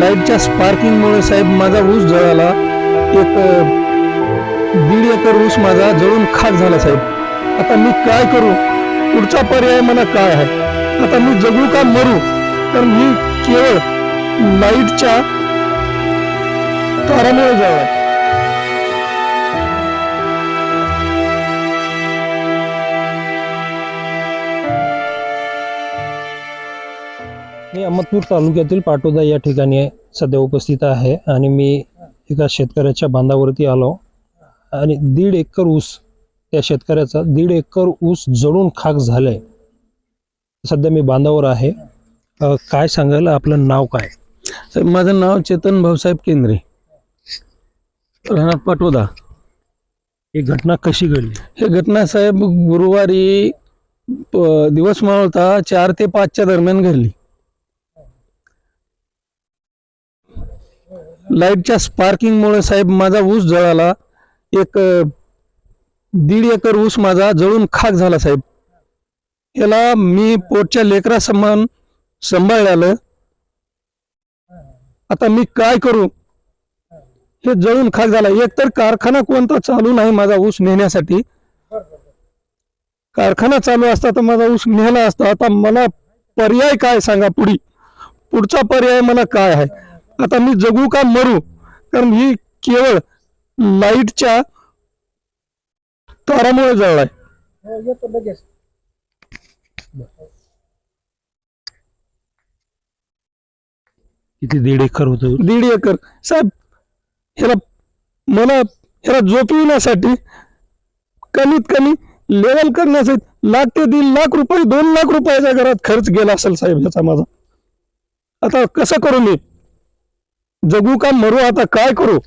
लाईटच्या स्पार्किंगमुळे साहेब माझा ऊस जळाला. एक दीड एकर ऊस माझा जळून खाक झाला साहेब. आता मी काय करू? पुढचा पर्याय मला काय आहे? आता मी जगू का मरू? तर मी केवळ लाईटच्या तारामुळे जळला अहमदपूर तालुक्यातील पाटोदा या ठिकाणी सध्या उपस्थित आहे आणि मी एका शेतकऱ्याच्या बांधावरती आलो. आणि दीड एकर ऊस त्या शेतकऱ्याचा दीड एकर ऊस जळून खाक झालाय. सध्या मी बांधावर आहे. काय सांगाल आपलं नाव काय? साहेब माझं नाव चेतन भाऊसाहेब केंद्रे. राहणार पाटोदा. ही घटना कशी घडली? हे घटना साहेब गुरुवारी दिवस मावळता चार ते पाचच्या दरम्यान घडली. लाईटच्या स्पार्किंगमुळे साहेब माझा ऊस जळाला. एक दीड एकर ऊस माझा जळून खाक झाला साहेब. याला मी पोटच्या लेकरा समान सांभाळलं आता मी काय करू? हे जळून खाक झाला. एक तर कारखाना कोणता चालू नाही माझा ऊस नेण्यासाठी. कारखाना चालू असता तर माझा ऊस नेला असता. आता मला पर्याय काय सांगा पुढी? पुढचा पर्याय मला काय आहे? आता मी जगू का मरू? कारण ही केवळ लाईटच्या तारामुळे जळलाय. किती दीड एकर होतं? दीड एकर. साहेब ह्याला मला ह्याला झोपविण्यासाठी कमीत कमी लेवल करण्यासाठी लाख ते दीड लाख रुपये दोन लाख रुपयाच्या घरात खर्च गेला असेल साहेब ह्याचा माझा. आता कसं करू मी? जगू का मरू आता काय करू?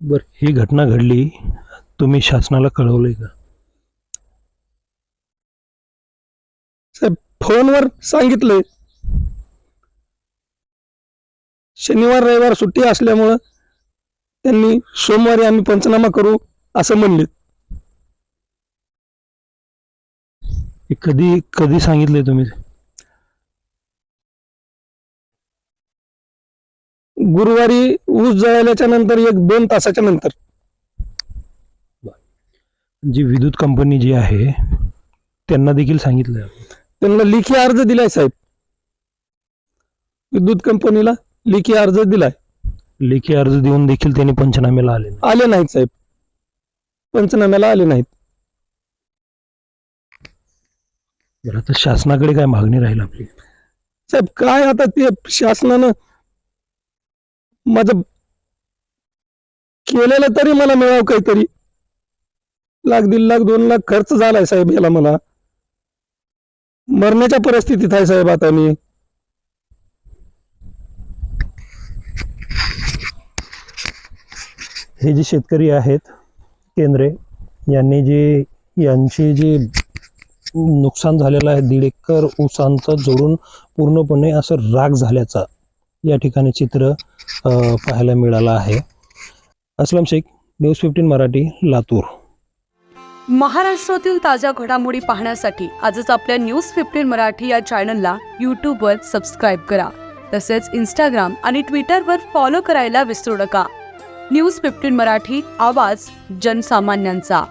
बर ही घटना घडली तुम्ही शासनाला कळवलंय का? साहेब फोनवर सांगितलंय. शनिवार रविवार सुट्टी असल्यामुळं त्यांनी सोमवारी आम्ही पंचनामा करू असं म्हणले. कधी कधी सांगितलंय तुम्ही? गुरुवारी ऊस जळाल्याच्या नंतर एक दोन तासाच्या नंतर. जी विद्युत कंपनी जी आहे त्यांना देखील सांगितलंय त्यांना लेखी अर्ज दिलाय साहेब. विद्युत कंपनीला लेखी अर्ज दिलाय. लेखी अर्ज देऊन देखील त्यांनी पंचनाम्याला आले नाही. आले नाहीत साहेब. पंचनाम्याला आले नाहीत. बरं आता शासनाकडे काय मागणी राहील आपली? साहेब काय आता ते शासनानं माझं केलेलं तरी मला मिळावं काहीतरी. लाख दीड लाख दोन लाख खर्च झालाय साहेब याला मला मरण्याच्या परिस्थितीत आहे साहेब आता मी. हे जे शेतकरी आहेत केंद्रे यांनी जे यांचे जे नुकसान झालेलं आहे दीड एकर ऊसांचं जोडून पूर्णपणे असं राग झाल्याचा या ठिकाणी चित्र पाहायला मिळालं आहे. Aslam Sheikh news fifteen Marathi Latur. महाराष्ट्रातील ताज्या घडामोडी पाहण्यासाठी आजच आपल्या न्यूज फिफ्टीन मराठी या चॅनलला यूट्यूबवर सबस्क्राईब करा. तसेच इंस्टाग्राम आणि ट्विटरवर फॉलो करायला विसरू नका. न्यूज फिफ्टीन मराठी आवाज जनसामान्यांचा.